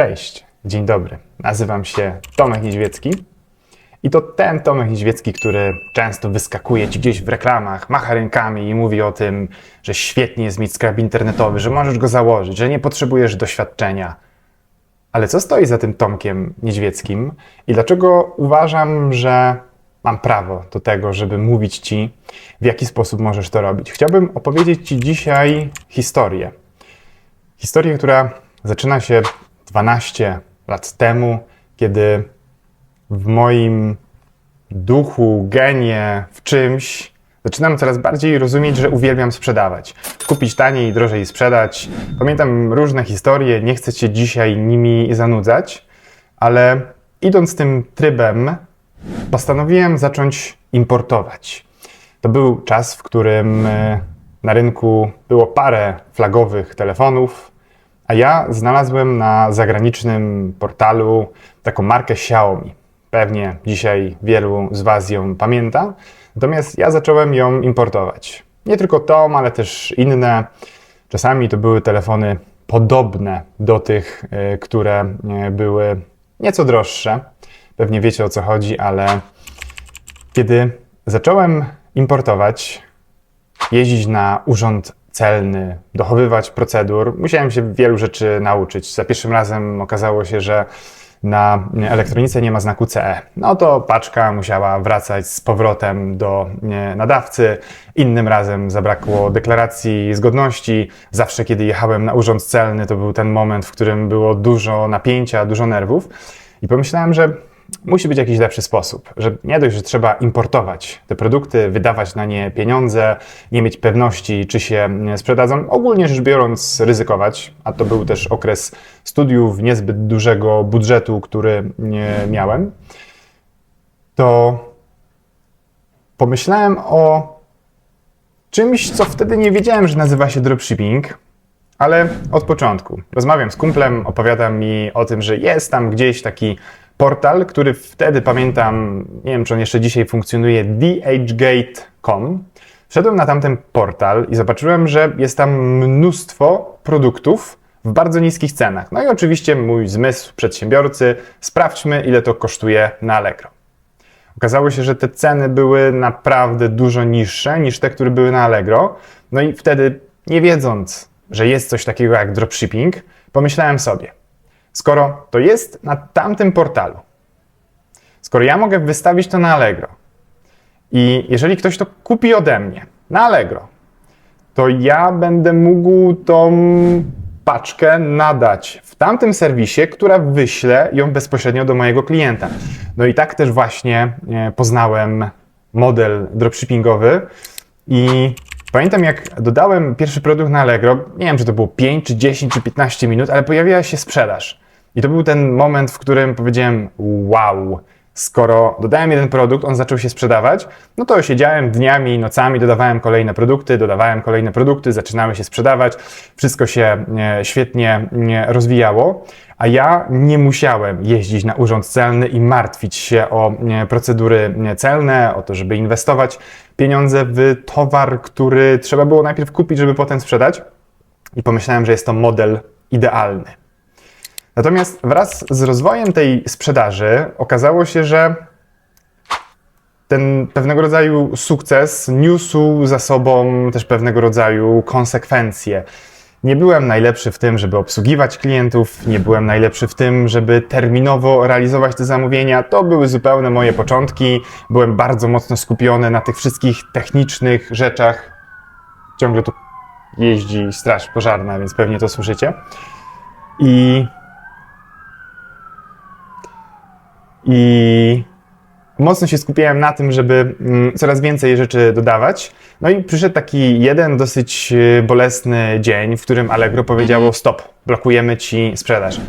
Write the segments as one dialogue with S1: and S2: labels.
S1: Cześć, dzień dobry. Nazywam się Tomek Niedźwiecki. I to ten Tomek Niedźwiecki, który często wyskakuje ci gdzieś w reklamach, macha rękami i mówi o tym, że świetnie jest mieć sklep internetowy, że możesz go założyć, że nie potrzebujesz doświadczenia. Ale co stoi za tym Tomkiem Niedźwieckim i dlaczego uważam, że mam prawo do tego, żeby mówić ci, w jaki sposób możesz to robić? Chciałbym opowiedzieć ci dzisiaj historię. Historię, która zaczyna się 12 lat temu, kiedy w moim duchu, genie, w czymś zaczynam coraz bardziej rozumieć, że uwielbiam sprzedawać. Kupić taniej i drożej sprzedać. Pamiętam różne historie, nie chcę cię dzisiaj nimi zanudzać, ale idąc tym trybem, postanowiłem zacząć importować. To był czas, w którym e, na rynku było parę flagowych telefonów, a ja znalazłem na zagranicznym portalu taką markę Xiaomi. Pewnie dzisiaj wielu z Was ją pamięta. Natomiast ja zacząłem ją importować. Nie tylko tą, ale też inne. Czasami to były telefony podobne do tych, y, które y, były nieco droższe. Pewnie wiecie o co chodzi, ale kiedy zacząłem importować, jeździć na urząd celny, dochowywać procedur, musiałem się wielu rzeczy nauczyć. Za pierwszym razem okazało się, że na elektronice nie ma znaku CE. No to paczka musiała wracać z powrotem do nadawcy. Innym razem zabrakło deklaracji zgodności. Zawsze, kiedy jechałem na urząd celny, to był ten moment, w którym było dużo napięcia, dużo nerwów. I pomyślałem, że musi być jakiś lepszy sposób, że nie dość, że trzeba importować te produkty, wydawać na nie pieniądze, nie mieć pewności, czy się sprzedadzą, ogólnie rzecz biorąc, ryzykować, a to był też okres studiów, niezbyt dużego budżetu, który miałem, to pomyślałem o czymś, co wtedy nie wiedziałem, że nazywa się dropshipping, ale od początku. Rozmawiam z kumplem, opowiada mi o tym, że jest tam gdzieś taki portal, który wtedy pamiętam, nie wiem czy on jeszcze dzisiaj funkcjonuje, dhgate.com. Wszedłem na tamten portal i zobaczyłem, że jest tam mnóstwo produktów w bardzo niskich cenach. No i oczywiście mój zmysł przedsiębiorcy, sprawdźmy ile to kosztuje na Allegro. Okazało się, że te ceny były naprawdę dużo niższe niż te, które były na Allegro. No i wtedy, nie wiedząc, że jest coś takiego jak dropshipping, pomyślałem sobie, skoro to jest na tamtym portalu, skoro ja mogę wystawić to na Allegro i jeżeli ktoś to kupi ode mnie na Allegro, to ja będę mógł tą paczkę nadać w tamtym serwisie, która wyśle ją bezpośrednio do mojego klienta. No i tak też właśnie e, poznałem model dropshippingowy i Pamiętam, jak dodałem pierwszy produkt na Allegro, nie wiem, czy to było 5, czy 10, czy 15 minut, ale pojawiła się sprzedaż. I to był ten moment, w którym powiedziałem: Wow, skoro dodałem jeden produkt, on zaczął się sprzedawać, no to siedziałem dniami, nocami, dodawałem kolejne produkty, dodawałem kolejne produkty, zaczynały się sprzedawać, wszystko się e, świetnie e, rozwijało, a ja nie musiałem jeździć na urząd celny i martwić się o e, procedury celne, o to, żeby inwestować pieniądze w towar, który trzeba było najpierw kupić, żeby potem sprzedać. I pomyślałem, że jest to model idealny. Natomiast wraz z rozwojem tej sprzedaży okazało się, że ten pewnego rodzaju sukces niósł za sobą też pewnego rodzaju konsekwencje. Nie byłem najlepszy w tym, żeby obsługiwać klientów, nie byłem najlepszy w tym, żeby terminowo realizować te zamówienia. To były zupełne moje początki. Byłem bardzo mocno skupiony na tych wszystkich technicznych rzeczach. Ciągle tu jeździ straż pożarna, więc pewnie to słyszycie. I i mocno się skupiałem na tym, żeby mm, coraz więcej rzeczy dodawać. No i przyszedł taki jeden dosyć y, bolesny dzień, w którym Allegro powiedziało stop, blokujemy ci sprzedaż.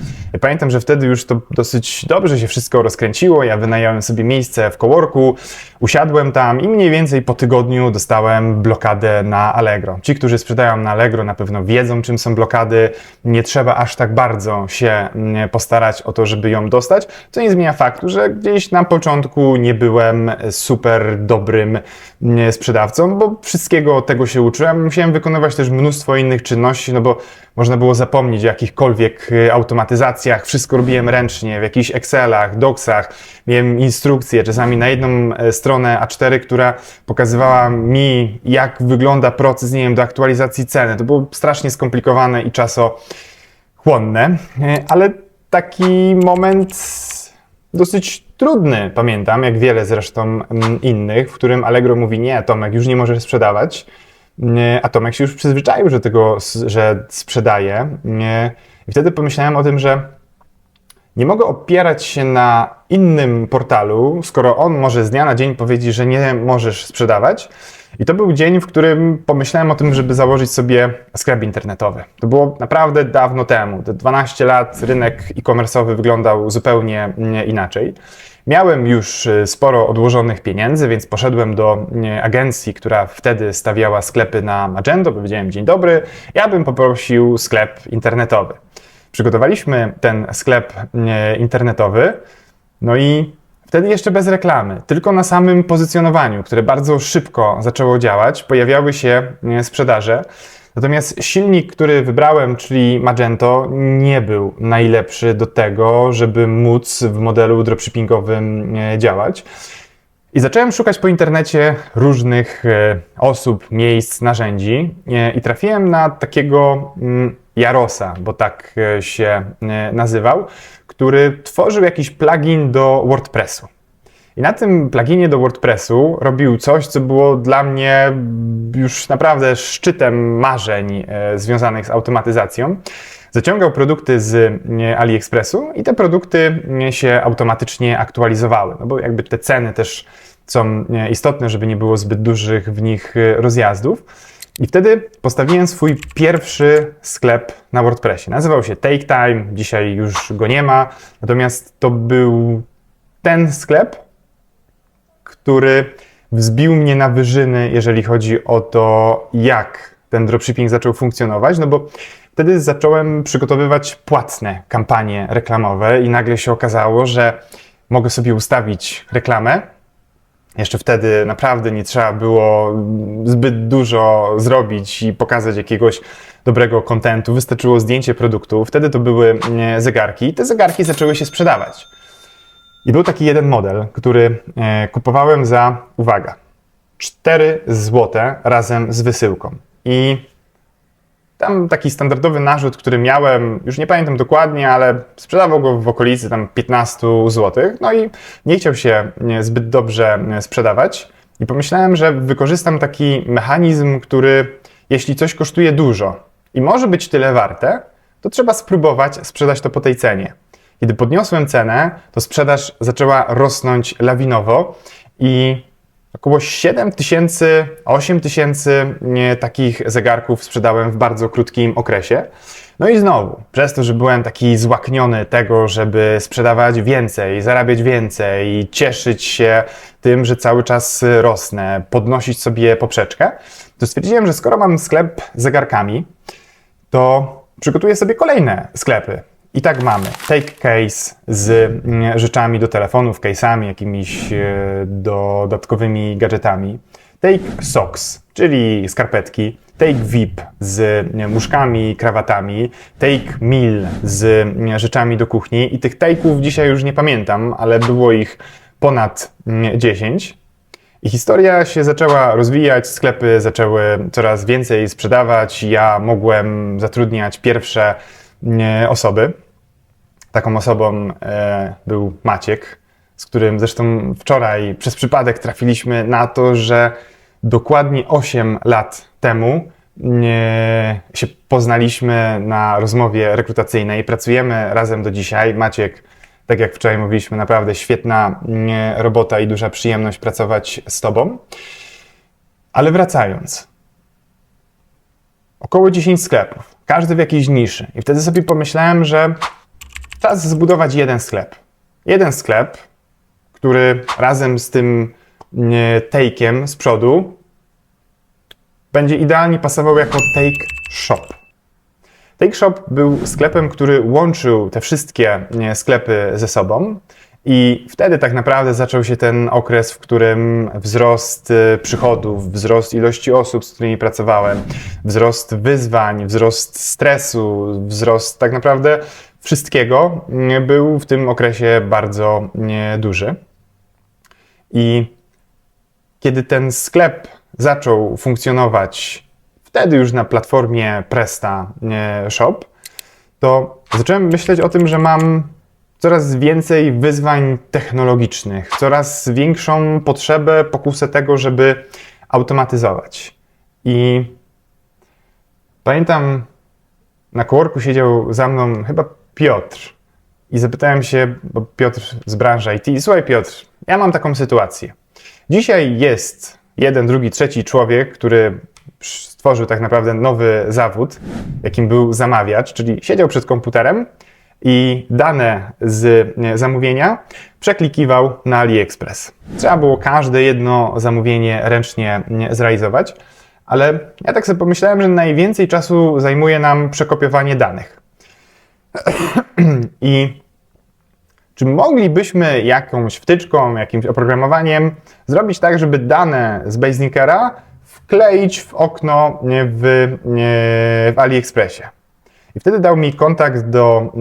S1: Pamiętam, że wtedy już to dosyć dobrze się wszystko rozkręciło. Ja wynająłem sobie miejsce w coworku, usiadłem tam i mniej więcej po tygodniu dostałem blokadę na Allegro. Ci, którzy sprzedają na Allegro, na pewno wiedzą, czym są blokady. Nie trzeba aż tak bardzo się mm, postarać o to, żeby ją dostać, co nie zmienia faktu, że gdzieś na początku nie byłem super dobrym mm, sprzedawcą, bo wszystkiego tego się uczyłem. Musiałem wykonywać też mnóstwo innych czynności, no bo można było zapomnieć o jakichkolwiek y, automatyzacjach. Wszystko robiłem ręcznie, w jakichś Excelach, Docsach. Miałem instrukcję, czasami na jedną e, stronę A4, która pokazywała mi, jak wygląda proces, nie wiem, do aktualizacji ceny. To było strasznie skomplikowane i czasochłonne, e, ale taki moment dosyć trudny, pamiętam, jak wiele zresztą mm, innych, w którym Allegro mówi, nie, Tomek, już nie możesz sprzedawać, a Tomek się już przyzwyczaił, że tego, że sprzedaje. I wtedy pomyślałem o tym, że nie mogę opierać się na innym portalu, skoro on może z dnia na dzień powiedzieć, że nie możesz sprzedawać. I to był dzień, w którym pomyślałem o tym, żeby założyć sobie sklep internetowy. To było naprawdę dawno temu. Te 12 lat rynek e-commerce'owy wyglądał zupełnie inaczej. Miałem już y, sporo odłożonych pieniędzy, więc poszedłem do y, agencji, która wtedy stawiała sklepy na Magento. Powiedziałem: Dzień dobry, ja bym poprosił sklep internetowy. Przygotowaliśmy ten sklep y, internetowy, no i wtedy jeszcze bez reklamy, tylko na samym pozycjonowaniu, które bardzo szybko zaczęło działać, pojawiały się sprzedaże. Natomiast silnik, który wybrałem, czyli Magento, nie był najlepszy do tego, żeby móc w modelu dropshippingowym e, działać. I zacząłem szukać po internecie różnych e, osób, miejsc, narzędzi e, i trafiłem na takiego mm, Jarosa, bo tak się nazywał, który tworzył jakiś plugin do WordPressu. I na tym pluginie do WordPressu robił coś, co było dla mnie już naprawdę szczytem marzeń e, związanych z automatyzacją. Zaciągał produkty z e, AliExpressu i te produkty e, się automatycznie aktualizowały, no bo jakby te ceny też są istotne, żeby nie było zbyt dużych w nich rozjazdów. I wtedy postawiłem swój pierwszy sklep na WordPressie. Nazywał się Take Time, dzisiaj już go nie ma, natomiast to był ten sklep, który wzbił mnie na wyżyny, jeżeli chodzi o to, jak ten dropshipping zaczął funkcjonować, no bo wtedy zacząłem przygotowywać płatne kampanie reklamowe i nagle się okazało, że mogę sobie ustawić reklamę. Jeszcze wtedy naprawdę nie trzeba było zbyt dużo zrobić i pokazać jakiegoś dobrego kontentu. Wystarczyło zdjęcie produktu. Wtedy to były zegarki i te zegarki zaczęły się sprzedawać. I był taki jeden model, który e, kupowałem za, uwaga, 4 zł razem z wysyłką. I tam taki standardowy narzut, który miałem, już nie pamiętam dokładnie, ale sprzedawał go w okolicy tam 15 zł. No i nie chciał się zbyt dobrze sprzedawać. I pomyślałem, że wykorzystam taki mechanizm, który jeśli coś kosztuje dużo i może być tyle warte, to trzeba spróbować sprzedać to po tej cenie. Kiedy podniosłem cenę, to sprzedaż zaczęła rosnąć lawinowo i około 7 tysięcy, 8 tysięcy takich zegarków sprzedałem w bardzo krótkim okresie. No i znowu, przez to, że byłem taki złakniony tego, żeby sprzedawać więcej, zarabiać więcej, cieszyć się tym, że cały czas rosnę, podnosić sobie poprzeczkę, to stwierdziłem, że skoro mam sklep z zegarkami, to przygotuję sobie kolejne sklepy. I tak mamy take case z mm, rzeczami do telefonów, case'ami, jakimiś e, dodatkowymi gadżetami. Take socks, czyli skarpetki. Take VIP z muszkami, krawatami. Take meal z rzeczami do kuchni. I tych take'ów dzisiaj już nie pamiętam, ale było ich ponad 10. Mm, I historia się zaczęła rozwijać, sklepy zaczęły coraz więcej sprzedawać. Ja mogłem zatrudniać pierwsze osoby. Taką osobą e, był Maciek, z którym zresztą wczoraj przez przypadek trafiliśmy na to, że dokładnie 8 lat temu się poznaliśmy na rozmowie rekrutacyjnej. Pracujemy razem do dzisiaj. Maciek, tak jak wczoraj mówiliśmy, naprawdę świetna robota i duża przyjemność pracować z Tobą. Ale wracając, około 10 sklepów, każdy w jakiejś niszy. I wtedy sobie pomyślałem, że czas zbudować jeden sklep. Jeden sklep, który razem z tym take'iem z przodu będzie idealnie pasował jako take shop. Take Shop był sklepem, który łączył te wszystkie sklepy ze sobą I wtedy tak naprawdę zaczął się ten okres, w którym wzrost y, przychodów, wzrost ilości osób, z którymi pracowałem, wzrost wyzwań, wzrost stresu, wzrost tak naprawdę wszystkiego y, był w tym okresie bardzo y, duży. I kiedy ten sklep zaczął funkcjonować wtedy już na platformie Presta Shop, to zacząłem myśleć o tym, że mam coraz więcej wyzwań technologicznych, coraz większą potrzebę, pokusę tego, żeby automatyzować. I pamiętam, na coworku siedział za mną chyba Piotr. I zapytałem się, bo Piotr z branży IT, słuchaj Piotr, ja mam taką sytuację. Dzisiaj jest jeden, drugi, trzeci człowiek, który stworzył tak naprawdę nowy zawód, jakim był zamawiacz, czyli siedział przed komputerem i dane z zamówienia przeklikiwał na AliExpress. Trzeba było każde jedno zamówienie ręcznie zrealizować, ale ja tak sobie pomyślałem, że najwięcej czasu zajmuje nam przekopiowanie danych. I czy moglibyśmy jakąś wtyczką, jakimś oprogramowaniem zrobić tak, żeby dane z Baselinkera wkleić w okno w, w AliExpressie? I wtedy dał mi kontakt do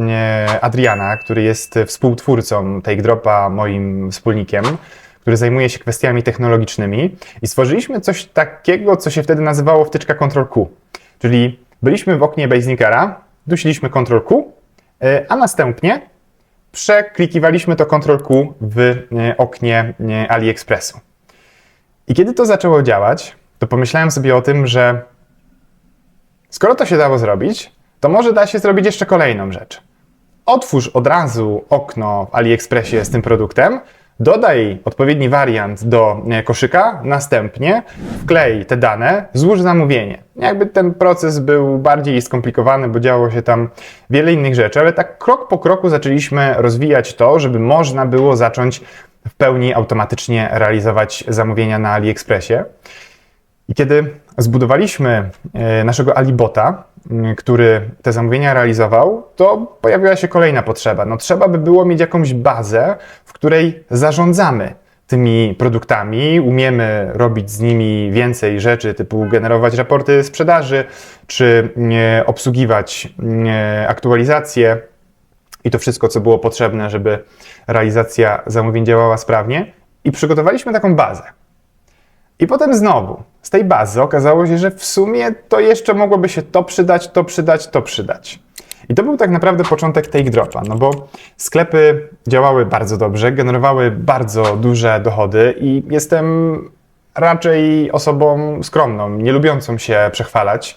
S1: Adriana, który jest współtwórcą TakeDropa, moim wspólnikiem, który zajmuje się kwestiami technologicznymi. I stworzyliśmy coś takiego, co się wtedy nazywało wtyczka Ctrl-Q. Czyli byliśmy w oknie Baselinkera, dusiliśmy Ctrl-Q, a następnie przeklikiwaliśmy to Ctrl-Q w e, oknie e, AliExpressu. I kiedy to zaczęło działać, to pomyślałem sobie o tym, że skoro to się dało zrobić, to może da się zrobić jeszcze kolejną rzecz. Otwórz od razu okno w AliExpressie z tym produktem, dodaj odpowiedni wariant do e, koszyka, następnie wklej te dane, złóż zamówienie. Jakby ten proces był bardziej skomplikowany, bo działo się tam wiele innych rzeczy, ale tak krok po kroku zaczęliśmy rozwijać to, żeby można było zacząć w pełni automatycznie realizować zamówienia na AliExpressie. I kiedy zbudowaliśmy e, naszego Alibota, który te zamówienia realizował, to pojawiła się kolejna potrzeba. No, trzeba by było mieć jakąś bazę, w której zarządzamy tymi produktami, umiemy robić z nimi więcej rzeczy, typu generować raporty sprzedaży, czy obsługiwać aktualizacje i to wszystko, co było potrzebne, żeby realizacja zamówień działała sprawnie. I przygotowaliśmy taką bazę. I potem znowu, z tej bazy okazało się, że w sumie to jeszcze mogłoby się to przydać, to przydać, to przydać. I to był tak naprawdę początek take dropa, no bo sklepy działały bardzo dobrze, generowały bardzo duże dochody i jestem raczej osobą skromną, nie lubiącą się przechwalać,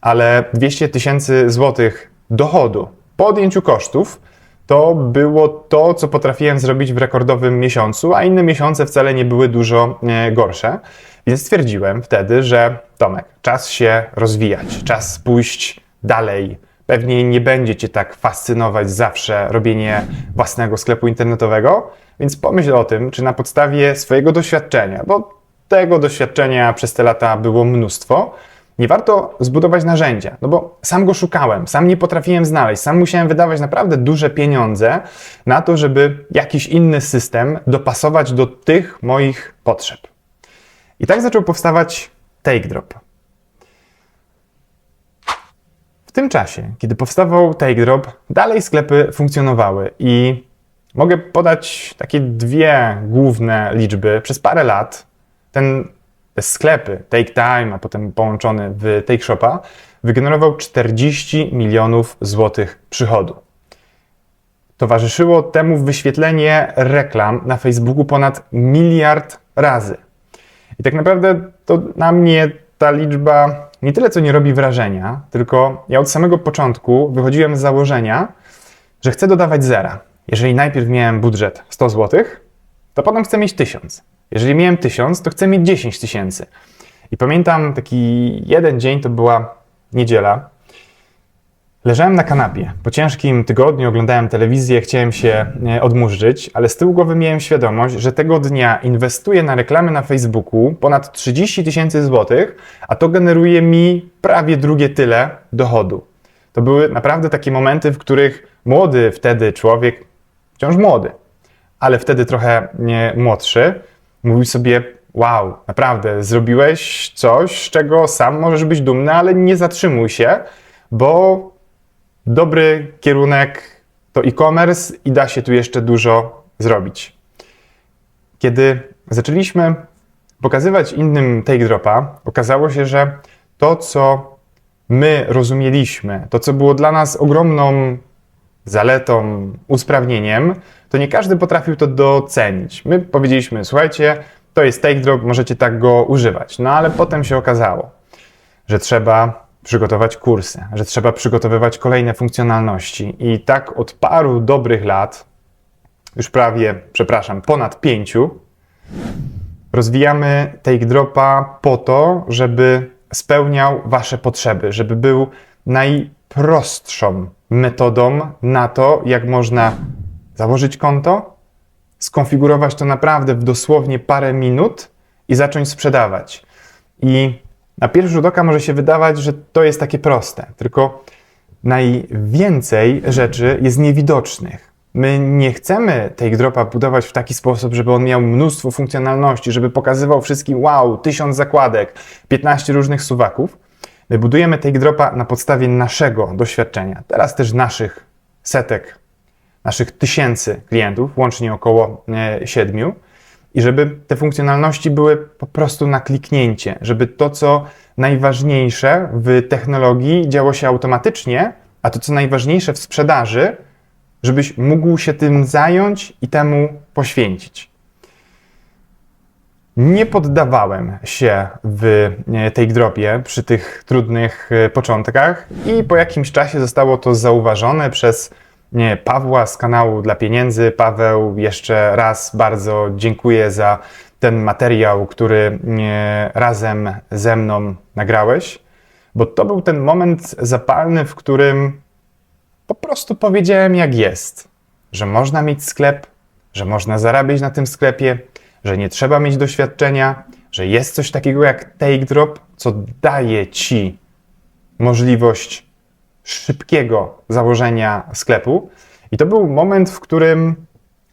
S1: ale 200 tysięcy złotych dochodu po odjęciu kosztów to było to, co potrafiłem zrobić w rekordowym miesiącu, a inne miesiące wcale nie były dużo e, gorsze. Więc stwierdziłem wtedy, że Tomek, czas się rozwijać, czas pójść dalej. Pewnie nie będzie Cię tak fascynować zawsze robienie własnego sklepu internetowego, więc pomyśl o tym, czy na podstawie swojego doświadczenia, bo tego doświadczenia przez te lata było mnóstwo, nie warto zbudować narzędzia, no bo sam go szukałem, sam nie potrafiłem znaleźć, sam musiałem wydawać naprawdę duże pieniądze na to, żeby jakiś inny system dopasować do tych moich potrzeb. I tak zaczął powstawać TakeDrop. W tym czasie, kiedy powstawał TakeDrop, dalej sklepy funkcjonowały i mogę podać takie dwie główne liczby. Przez parę lat ten te sklepy, Take Time, a potem połączony w Take Shopa, wygenerował 40 milionów złotych przychodu. Towarzyszyło temu wyświetlenie reklam na Facebooku ponad miliard razy. I tak naprawdę to na mnie ta liczba nie tyle co nie robi wrażenia, tylko ja od samego początku wychodziłem z założenia, że chcę dodawać zera. Jeżeli najpierw miałem budżet 100 zł, to potem chcę mieć 1000. Jeżeli miałem 1000, to chcę mieć 10 tysięcy. I pamiętam taki jeden dzień, to była niedziela. Leżałem na kanapie. Po ciężkim tygodniu oglądałem telewizję, chciałem się e, odmurzyć, ale z tyłu głowy miałem świadomość, że tego dnia inwestuję na reklamy na Facebooku ponad 30 tysięcy złotych, a to generuje mi prawie drugie tyle dochodu. To były naprawdę takie momenty, w których młody wtedy człowiek, wciąż młody, ale wtedy trochę młodszy, mówił sobie: Wow, naprawdę, zrobiłeś coś, z czego sam możesz być dumny, ale nie zatrzymuj się, bo dobry kierunek to e-commerce i da się tu jeszcze dużo zrobić. Kiedy zaczęliśmy pokazywać innym take dropa, okazało się, że to, co my rozumieliśmy, to, co było dla nas ogromną zaletą, usprawnieniem, to nie każdy potrafił to docenić. My powiedzieliśmy, słuchajcie, to jest take drop, możecie tak go używać. No ale potem się okazało, że trzeba przygotować kursy, że trzeba przygotowywać kolejne funkcjonalności. I tak od paru dobrych lat, już prawie, przepraszam, ponad pięciu, rozwijamy take dropa po to, żeby spełniał Wasze potrzeby, żeby był najprostszą metodą na to, jak można założyć konto, skonfigurować to naprawdę w dosłownie parę minut i zacząć sprzedawać. I na pierwszy rzut oka może się wydawać, że to jest takie proste, tylko najwięcej rzeczy jest niewidocznych. My nie chcemy take dropa budować w taki sposób, żeby on miał mnóstwo funkcjonalności, żeby pokazywał wszystkim wow, tysiąc zakładek, 15 różnych suwaków. My budujemy take dropa na podstawie naszego doświadczenia, teraz też naszych setek, naszych tysięcy klientów, łącznie około e, siedmiu, i żeby te funkcjonalności były po prostu na kliknięcie, żeby to, co najważniejsze w technologii działo się automatycznie, a to, co najważniejsze w sprzedaży, żebyś mógł się tym zająć i temu poświęcić. Nie poddawałem się w e, tej dropie przy tych trudnych e, początkach i po jakimś czasie zostało to zauważone przez Pawła z kanału Dla Pieniędzy. Paweł, jeszcze raz bardzo dziękuję za ten materiał, który nie, razem ze mną nagrałeś, bo to był ten moment zapalny, w którym po prostu powiedziałem, jak jest, że można mieć sklep, że można zarabiać na tym sklepie, że nie trzeba mieć doświadczenia, że jest coś takiego jak take drop, co daje ci możliwość szybkiego założenia sklepu. I to był moment, w którym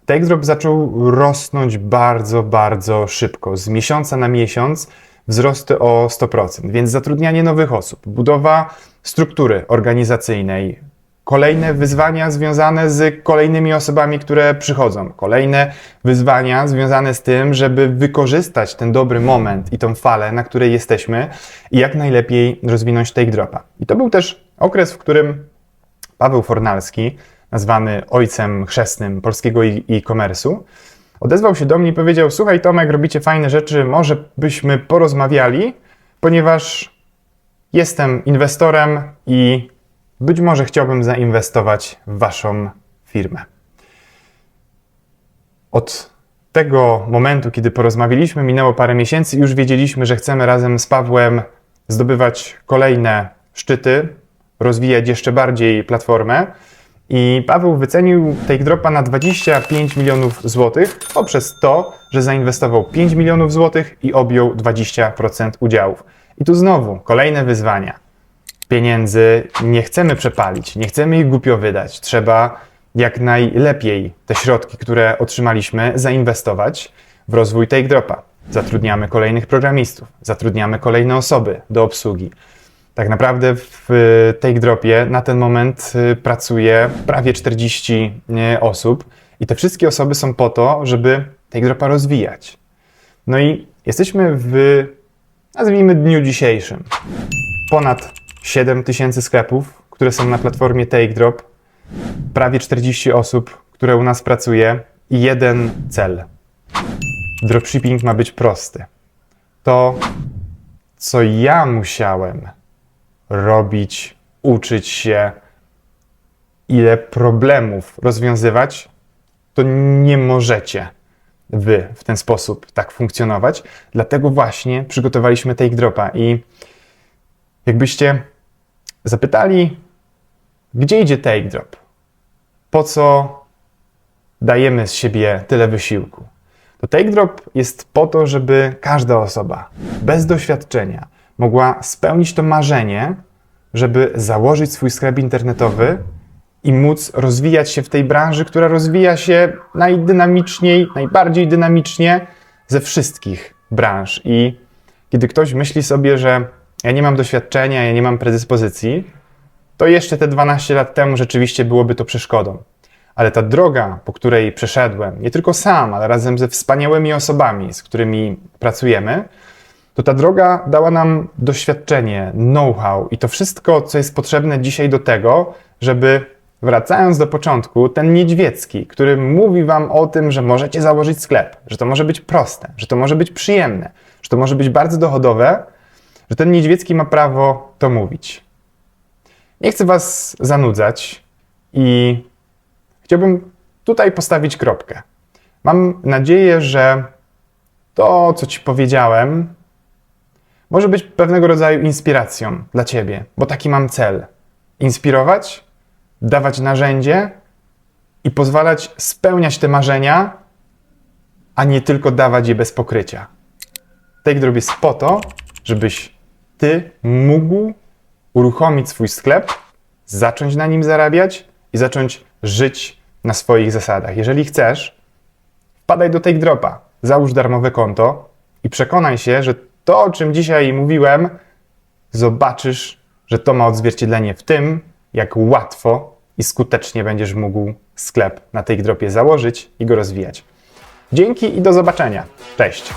S1: take drop zaczął rosnąć bardzo, bardzo szybko. Z miesiąca na miesiąc wzrosty o 100%, więc zatrudnianie nowych osób, budowa struktury organizacyjnej, kolejne wyzwania związane z kolejnymi osobami, które przychodzą, kolejne wyzwania związane z tym, żeby wykorzystać ten dobry moment i tą falę, na której jesteśmy i jak najlepiej rozwinąć take dropa. I to był też okres, w którym Paweł Fornalski, nazwany ojcem chrzestnym polskiego e-commerce'u, odezwał się do mnie i powiedział: Słuchaj, Tomek, robicie fajne rzeczy, może byśmy porozmawiali, ponieważ jestem inwestorem i być może chciałbym zainwestować w Waszą firmę. Od tego momentu, kiedy porozmawialiśmy, minęło parę miesięcy, już wiedzieliśmy, że chcemy razem z Pawłem zdobywać kolejne szczyty, rozwijać jeszcze bardziej platformę. I Paweł wycenił Take Dropa na 25 milionów złotych poprzez to, że zainwestował 5 milionów złotych i objął 20% udziałów. I tu znowu kolejne wyzwania pieniędzy nie chcemy przepalić, nie chcemy ich głupio wydać. Trzeba jak najlepiej te środki, które otrzymaliśmy, zainwestować w rozwój Take Dropa. Zatrudniamy kolejnych programistów, zatrudniamy kolejne osoby do obsługi. Tak naprawdę w Take Dropie na ten moment y, pracuje prawie 40 osób i te wszystkie osoby są po to, żeby Take Dropa rozwijać. No i jesteśmy w, nazwijmy, dniu dzisiejszym. Ponad 7 tysięcy sklepów, które są na platformie TakeDrop, prawie 40 osób, które u nas pracuje i jeden cel. Dropshipping ma być prosty. To, co ja musiałem robić, uczyć się, ile problemów rozwiązywać, to nie możecie wy w ten sposób tak funkcjonować. Dlatego właśnie przygotowaliśmy Take Dropa i jakbyście zapytali, gdzie idzie take drop? Po co dajemy z siebie tyle wysiłku? To take drop jest po to, żeby każda osoba bez doświadczenia mogła spełnić to marzenie, żeby założyć swój sklep internetowy i móc rozwijać się w tej branży, która rozwija się najdynamiczniej, najbardziej dynamicznie ze wszystkich branż. I kiedy ktoś myśli sobie, że ja nie mam doświadczenia, ja nie mam predyspozycji, to jeszcze te 12 lat temu rzeczywiście byłoby to przeszkodą. Ale ta droga, po której przeszedłem, nie tylko sam, ale razem ze wspaniałymi osobami, z którymi pracujemy, to ta droga dała nam doświadczenie, know-how i to wszystko, co jest potrzebne dzisiaj do tego, żeby wracając do początku, ten niedźwiecki, który mówi wam o tym, że możecie założyć sklep, że to może być proste, że to może być przyjemne, że to może być bardzo dochodowe, że ten niedźwiecki ma prawo to mówić. Nie chcę was zanudzać i chciałbym tutaj postawić kropkę. Mam nadzieję, że to, co ci powiedziałem, może być pewnego rodzaju inspiracją dla ciebie, bo taki mam cel. Inspirować, dawać narzędzie i pozwalać spełniać te marzenia, a nie tylko dawać je bez pokrycia. Take Drop jest po to, żebyś ty mógł uruchomić swój sklep, zacząć na nim zarabiać i zacząć żyć na swoich zasadach. Jeżeli chcesz, wpadaj do Take Dropa, załóż darmowe konto i przekonaj się, że to, o czym dzisiaj mówiłem, zobaczysz, że to ma odzwierciedlenie w tym, jak łatwo i skutecznie będziesz mógł sklep na Take Dropie założyć i go rozwijać. Dzięki i do zobaczenia. Cześć!